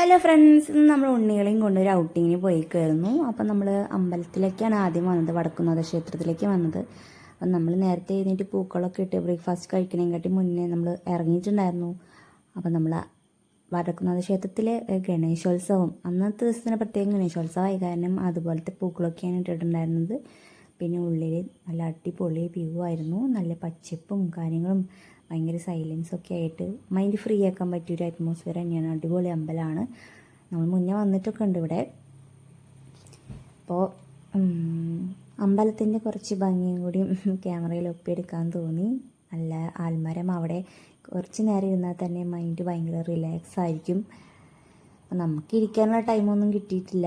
Hello friends ഇന്ന് നമ്മൾ ഉണ്ണികളെയും കൊണ്ട് ഒരു ഔട്ടിങ്ങിന് പോയിക്കായിരുന്നു. അപ്പം നമ്മൾ അമ്പലത്തിലേക്കാണ് ആദ്യം വന്നത്. വടക്കുന്നാഥ ക്ഷേത്രത്തിലേക്ക് വന്നത്. അപ്പം നമ്മൾ നേരത്തെ എഴുന്നേറ്റ് പൂക്കളൊക്കെ ഇട്ട് ബ്രേക്ക്ഫാസ്റ്റ് കഴിക്കണേക്കാട്ടി മുന്നേ നമ്മൾ ഇറങ്ങിയിട്ടുണ്ടായിരുന്നു. അപ്പം നമ്മൾ വടക്കുന്നാഥ ക്ഷേത്രത്തിലെ ഗണേശോത്സവം. അന്നത്തെ ദിവസത്തിന് പ്രത്യേകം ഗണേശോത്സവമായി. കാരണം അതുപോലത്തെ പൂക്കളൊക്കെയാണ് ഇട്ടിട്ടുണ്ടായിരുന്നത്. പിന്നെ ഉള്ളിൽ നല്ല അടിപൊളി വ്യൂ ആയിരുന്നു. നല്ല പച്ചപ്പും കാര്യങ്ങളും ഭയങ്കര സൈലൻസൊക്കെ ആയിട്ട് മൈൻഡ് ഫ്രീ ആക്കാൻ പറ്റിയൊരു അറ്റ്മോസ്ഫിയർ തന്നെയാണ്. അടിപൊളി അമ്പലമാണ് നമ്മൾ മുന്നേ വന്നിട്ടൊക്കെ ഉണ്ട് ഇവിടെ. അപ്പോൾ അമ്പലത്തിന്റെ കുറച്ച് ഭംഗിയും കൂടി ക്യാമറയിൽ ഒപ്പിയെടുക്കാൻ തോന്നി. നല്ല ആൽമരം അവിടെ. കുറച്ച് നേരം ഇരുന്നാൽ തന്നെ മൈൻഡ് ഭയങ്കര റിലാക്സ് ആയിരിക്കും. നമുക്ക് ഇരിക്കാനുള്ള ടൈമൊന്നും കിട്ടിയിട്ടില്ല.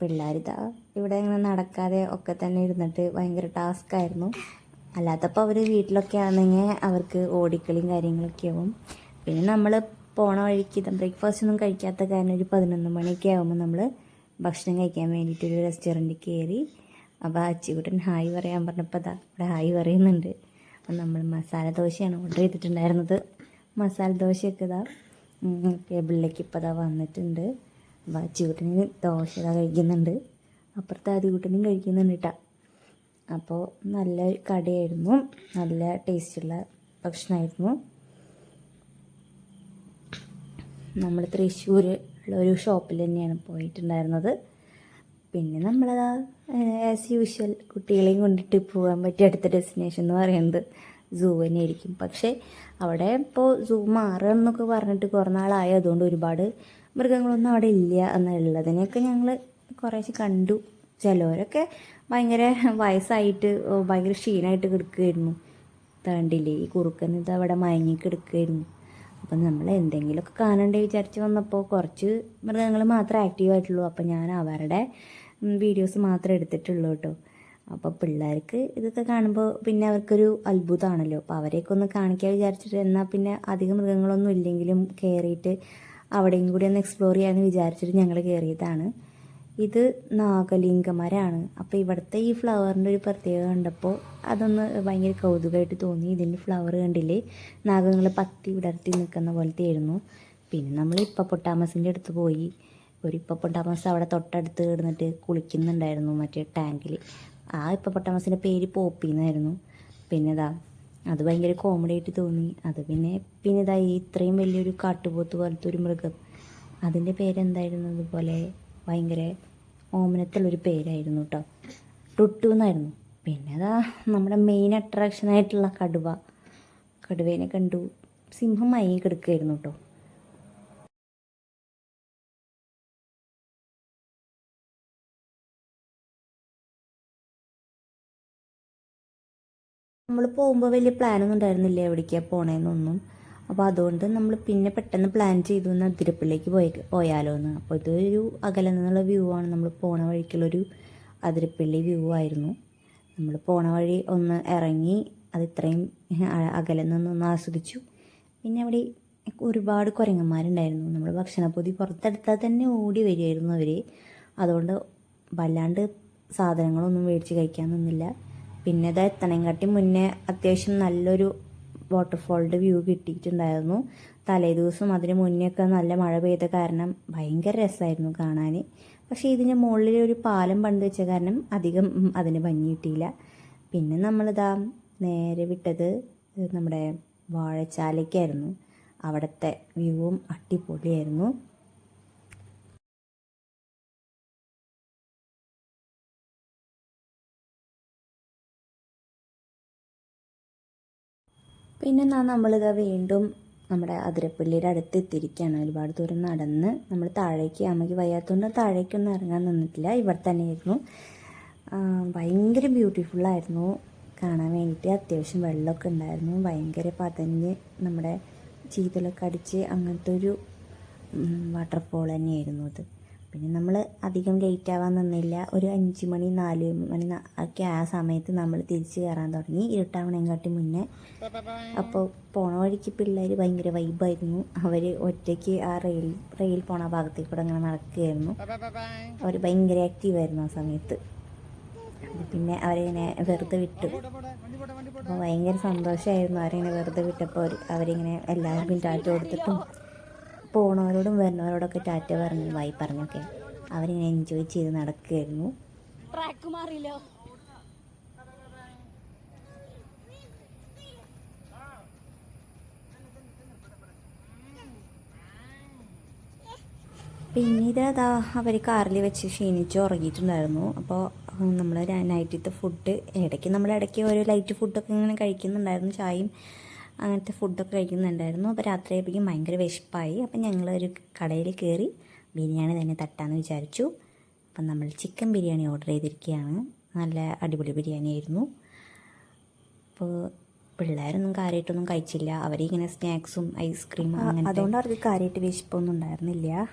പിള്ളേരിതാ ഇവിടെ ഇങ്ങനെ നടക്കാതെ ഒക്കെ തന്നെ ഇരുന്നിട്ട് ഭയങ്കര ടാസ്ക് ആയിരുന്നു. അല്ലാത്തപ്പോൾ അവർ വീട്ടിലൊക്കെ ആണെങ്കിൽ അവർക്ക് ഓടിക്കളിയും കാര്യങ്ങളൊക്കെ ആവും. പിന്നെ നമ്മൾ പോണ വഴിക്ക് ബ്രേക്ക്ഫാസ്റ്റ് ഒന്നും കഴിക്കാത്ത കാരണം ഒരു പതിനൊന്ന് മണിയൊക്കെ ആകുമ്പോൾ നമ്മൾ ഭക്ഷണം കഴിക്കാൻ വേണ്ടിയിട്ട് ഒരു റെസ്റ്റോറന്റിൽ കയറി അപ്പോൾ അച്ചിക്കുട്ടൻ ഹായ് പറയാൻ പറഞ്ഞപ്പോൾ അതാ ഇവിടെ ഹായ് പറയുന്നുണ്ട്. അപ്പം നമ്മൾ മസാല ദോശയാണ് ഓർഡർ ചെയ്തിട്ടുണ്ടായിരുന്നത്. മസാല ദോശയൊക്കെ ഇതാ ടേബിളിലേക്ക് ഇപ്പോൾ അതാ വന്നിട്ടുണ്ട്. അപ്പോൾ അച്ചിക്കുട്ടന് ദോശ കഴിക്കുന്നുണ്ട്. അപ്പുറത്തെ ആദ്യക്കുട്ടനും കഴിക്കുന്നുണ്ട് കേട്ടോ അപ്പോൾ നല്ല കടയായിരുന്നു. നല്ല ടേസ്റ്റുള്ള ഭക്ഷണമായിരുന്നു നമ്മൾ തൃശ്ശൂർ ഉള്ള ഒരു ഷോപ്പിൽ തന്നെയാണ് പോയിട്ടുണ്ടായിരുന്നത്. പിന്നെ നമ്മളതാ ആസ് യൂഷ്വൽ കുട്ടികളെയും കൊണ്ടിട്ട് പോകാൻ പറ്റിയ അടുത്ത ഡെസ്റ്റിനേഷൻ എന്ന് പറയുന്നത് സൂ തന്നെയായിരിക്കും. പക്ഷേ അവിടെ ഇപ്പോൾ സൂ മാറുക എന്നൊക്കെ പറഞ്ഞിട്ട് കുറേ നാളായി. അതുകൊണ്ട് ഒരുപാട് മൃഗങ്ങളൊന്നും അവിടെ ഇല്ല എന്നുള്ളതിനെയൊക്കെ ഞങ്ങൾ കുറേശ്ശെ കണ്ടു. ചിലവരൊക്കെ ഭയങ്കര വയസ്സായിട്ട് ഭയങ്കര ക്ഷീണമായിട്ട് കിടക്കുകയായിരുന്നു താണ്ടില്ലേ ഈ കുറുക്കൻ ഇത് അവിടെ മയങ്ങി കിടക്കുകയായിരുന്നു അപ്പം നമ്മൾ എന്തെങ്കിലുമൊക്കെ കാണണ്ടേ വിചാരിച്ച് വന്നപ്പോൾ കുറച്ച് മൃഗങ്ങൾ മാത്രമേ ആക്റ്റീവ് ആയിട്ടുള്ളൂ. അപ്പം ഞാൻ അവരുടെ വീഡിയോസ് മാത്രമേ എടുത്തിട്ടുള്ളൂ കേട്ടോ. അപ്പോൾ പിള്ളേർക്ക് ഇതൊക്കെ കാണുമ്പോൾ പിന്നെ അവർക്കൊരു അത്ഭുതമാണല്ലോ അപ്പോൾ അവരെയൊക്കെ ഒന്ന് കാണിക്കാൻ വിചാരിച്ചിട്ട് എന്നാൽ പിന്നെ അധികം മൃഗങ്ങളൊന്നും ഇല്ലെങ്കിലും കയറിയിട്ട് അവിടെയും കൂടി ഒന്ന് എക്സ്പ്ലോർ ചെയ്യാമെന്ന് വിചാരിച്ചിട്ട് ഞങ്ങൾ കയറിയതാണ് ഇത് നാഗലിംഗമരാണ്. അപ്പോൾ ഇവിടുത്തെ ഈ ഫ്ലവറിന്റെ ഒരു പ്രത്യേകത കണ്ടപ്പോൾ അതൊന്ന് ഭയങ്കര കൗതുകമായിട്ട് തോന്നി. ഇതിന്റെ ഫ്ലവർ കണ്ടില്ലേ? നാഗങ്ങൾ പത്തി വിടർത്തി നിൽക്കുന്ന പോലത്തെ ആയിരുന്നു. പിന്നെ നമ്മൾ ഇപ്പപ്പൊട്ടാമസിന്റെ അടുത്ത് പോയി. ഒരു ഇപ്പപ്പൊട്ടാമസ് അവിടെ തൊട്ടടുത്ത് കിടന്നിട്ട് കുളിക്കുന്നുണ്ടായിരുന്നു മറ്റേ ടാങ്കിൽ ആ ഇപ്പപ്പൊട്ടാമസിന്റെ പേര് പോപ്പിന്നായിരുന്നു പിന്നെ ഇതാ അത് ഭയങ്കര കോമഡി ആയിട്ട് തോന്നി. അത് പിന്നെ പിന്നെ ഇതാ ഈ ഇത്രയും വലിയൊരു കാട്ടുപോത്ത് പോലത്തെ ഒരു മൃഗം. അതിന്റെ പേരെന്തായിരുന്നു? അതുപോലെ ഭയങ്കര ഓമനത്തുള്ളൊരു പേരായിരുന്നു കേട്ടോ ടുട്ടു എന്നായിരുന്നു. പിന്നെ അതാ നമ്മുടെ മെയിൻ അട്രാക്ഷൻ ആയിട്ടുള്ള കടുവ. കടുവേനെ കണ്ടു. സിംഹം മയങ്ങി കിടക്കുകയായിരുന്നു കേട്ടോ നമ്മൾ പോകുമ്പോൾ വലിയ പ്ലാനൊന്നും ഉണ്ടായിരുന്നില്ല എവിടേക്കാണ് പോണേന്നൊന്നും? അപ്പോൾ അതുകൊണ്ട് നമ്മൾ പിന്നെ പെട്ടെന്ന് പ്ലാൻ ചെയ്തു എന്ന് അതിരപ്പള്ളിക്ക് പോയി പോയാലോ എന്ന് അപ്പോൾ ഇതൊരു അകലെ നിന്നുള്ള വ്യൂ ആണ്. നമ്മൾ പോണ വഴിക്കുള്ളൊരു അതിരപ്പള്ളി വ്യൂ ആയിരുന്നു. നമ്മൾ പോണ വഴി ഒന്ന് ഇറങ്ങി അത് ഇത്രയും അകലെ നിന്നൊന്ന് ആസ്വദിച്ചു. പിന്നെ അവിടെ ഒരുപാട് കുരങ്ങന്മാരുണ്ടായിരുന്നു. നമ്മൾ ഭക്ഷണപ്പൊതി പുറത്തെടുത്താൽ തന്നെ ഓടി വരികയായിരുന്നു അവർ അതുകൊണ്ട് വല്ലാണ്ട് സാധനങ്ങളൊന്നും മേടിച്ച് കഴിക്കാൻ നിന്നില്ല. പിന്നെ ഇതാ എത്തണേക്കാട്ടി മുന്നേ അത്യാവശ്യം നല്ലൊരു വാട്ടർഫോളിന്റെ വ്യൂ കിട്ടിയിട്ടുണ്ടായിരുന്നു. തലേ ദിവസം അതിന് മുന്നെയൊക്കെ നല്ല മഴ പെയ്ത കാരണം ഭയങ്കര രസമായിരുന്നു കാണാൻ പക്ഷേ ഇതിന്റെ മുകളിൽ ഒരു പാലം പണിത് വെച്ച കാരണം അധികം അതിന് ഭംഗി കിട്ടിയില്ല. പിന്നെ നമ്മളിതാ നേരെ വിട്ടത് നമ്മുടെ വാഴച്ചാലയ്ക്കായിരുന്നു. അവിടുത്തെ വ്യൂവും അടിപൊളിയായിരുന്നു. പിന്നെ എന്നാ നമ്മളിതാ വീണ്ടും നമ്മുടെ അതിരപ്പള്ളിയുടെ അടുത്ത് എത്തിയിരിക്കുകയാണ് ഒരുപാട് ദൂരം നടന്ന് നമ്മൾ താഴേക്ക് അമ്മയ്ക്ക് വയ്യാത്തതുകൊണ്ട് താഴേക്കൊന്നും ഇറങ്ങാൻ നിന്നിട്ടില്ല. ഇവിടെ തന്നെയായിരുന്നു. ഭയങ്കര ബ്യൂട്ടിഫുള്ളായിരുന്നു കാണാൻ വേണ്ടിയിട്ട് അത്യാവശ്യം വെള്ളമൊക്കെ ഉണ്ടായിരുന്നു. ഭയങ്കര പതഞ്ഞ് നമ്മുടെ ചീതലൊക്കെ അടിച്ച് അങ്ങനത്തെ ഒരു വാട്ടർഫോൾ തന്നെയായിരുന്നു അത്. പിന്നെ നമ്മൾ അധികം ലേറ്റ് ആവാൻ നിന്നില്ല. ഒരു അഞ്ച് മണി നാല് മണി ഒക്കെ ആ സമയത്ത് നമ്മൾ തിരിച്ച് കയറാൻ തുടങ്ങി. ഇരുട്ടാവണേങ്കാട്ടി മുന്നേ. അപ്പോൾ പോണ വഴിക്ക് പിള്ളേർ ഭയങ്കര വൈബായിരുന്നു അവർ ഒറ്റയ്ക്ക് ആ റെയിൽ റെയിൽ പോണ ഭാഗത്തേക്ക് കൂടെ അങ്ങനെ നടക്കുകയായിരുന്നു. അവർ ഭയങ്കര ആക്റ്റീവായിരുന്നു ആ സമയത്ത്. പിന്നെ അവരിങ്ങനെ വെറുതെ വിട്ടു. ഭയങ്കര സന്തോഷമായിരുന്നു അവരിങ്ങനെ വെറുതെ വിട്ടപ്പോൾ അവരിങ്ങനെ എല്ലാവർക്കും ടാറ്റ കൊടുത്തിട്ടും പോണവരോടും വരുന്നവരോടൊക്കെ ടാറ്റ പറഞ്ഞ് വായി പറഞ്ഞൊക്കെ അവരിങ്ങനെ എൻജോയ് ചെയ്ത് നടക്കുകയായിരുന്നു. ട്രാക്ക് മാറിയില്ലോ. പിന്നീട് അതാ അവർ കാറിൽ വെച്ച് ക്ഷീണിച്ച് ഉറങ്ങിയിട്ടുണ്ടായിരുന്നു. അപ്പോൾ നമ്മൾ നൈറ്റിലത്തെ ഫുഡ് ഇടയ്ക്ക് നമ്മൾ ഇടയ്ക്ക് ഒരു ലൈറ്റ് ഫുഡൊക്കെ ഇങ്ങനെ കഴിക്കുന്നുണ്ടായിരുന്നു. ചായയും അങ്ങനത്തെ ഫുഡൊക്കെ കഴിക്കുന്നുണ്ടായിരുന്നു. അപ്പോൾ രാത്രിയായപ്പോഴേക്കും ഭയങ്കര വിശപ്പായി. അപ്പം ഞങ്ങൾ ഒരു കടയിൽ കയറി ബിരിയാണി തന്നെ തട്ടാന്ന് വിചാരിച്ചു. അപ്പം നമ്മൾ ചിക്കൻ ബിരിയാണി ഓർഡർ ചെയ്തിരിക്കുകയാണ്. നല്ല അടിപൊളി ബിരിയാണി ആയിരുന്നു. അപ്പോൾ പിള്ളേരൊന്നും കാര്യമായിട്ടൊന്നും കഴിച്ചില്ല. അവരിങ്ങനെ സ്നാക്സും ഐസ്ക്രീമും അങ്ങനെ അതുകൊണ്ട് അവർക്ക് കാര്യമായിട്ട് വിശപ്പൊന്നും ഉണ്ടായിരുന്നില്ല.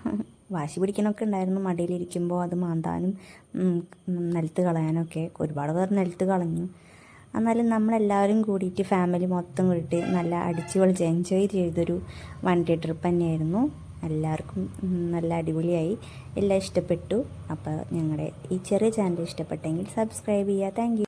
വാശി പിടിക്കാനൊക്കെ ഉണ്ടായിരുന്നു മടിയിലിരിക്കുമ്പോൾ അത് മാന്താനും നിലത്ത് കളയാനൊക്കെ. ഒരുപാട് പേർ നിലത്ത് കളഞ്ഞു. എന്നാലും നമ്മളെല്ലാവരും കൂടിയിട്ട് ഫാമിലി മൊത്തം കൂടിയിട്ട് നല്ല അടിച്ചു പൊളിച്ച് എൻജോയ് ചെയ്തൊരു വൺ ഡേ ട്രിപ്പ് തന്നെയായിരുന്നു. എല്ലാവർക്കും നല്ല അടിപൊളിയായി. എല്ലാം ഇഷ്ടപ്പെട്ടു. അപ്പോൾ ഞങ്ങളുടെ ഈ ചെറിയ ചാനൽ ഇഷ്ടപ്പെട്ടെങ്കിൽ സബ്സ്ക്രൈബ് ചെയ്യുക. താങ്ക്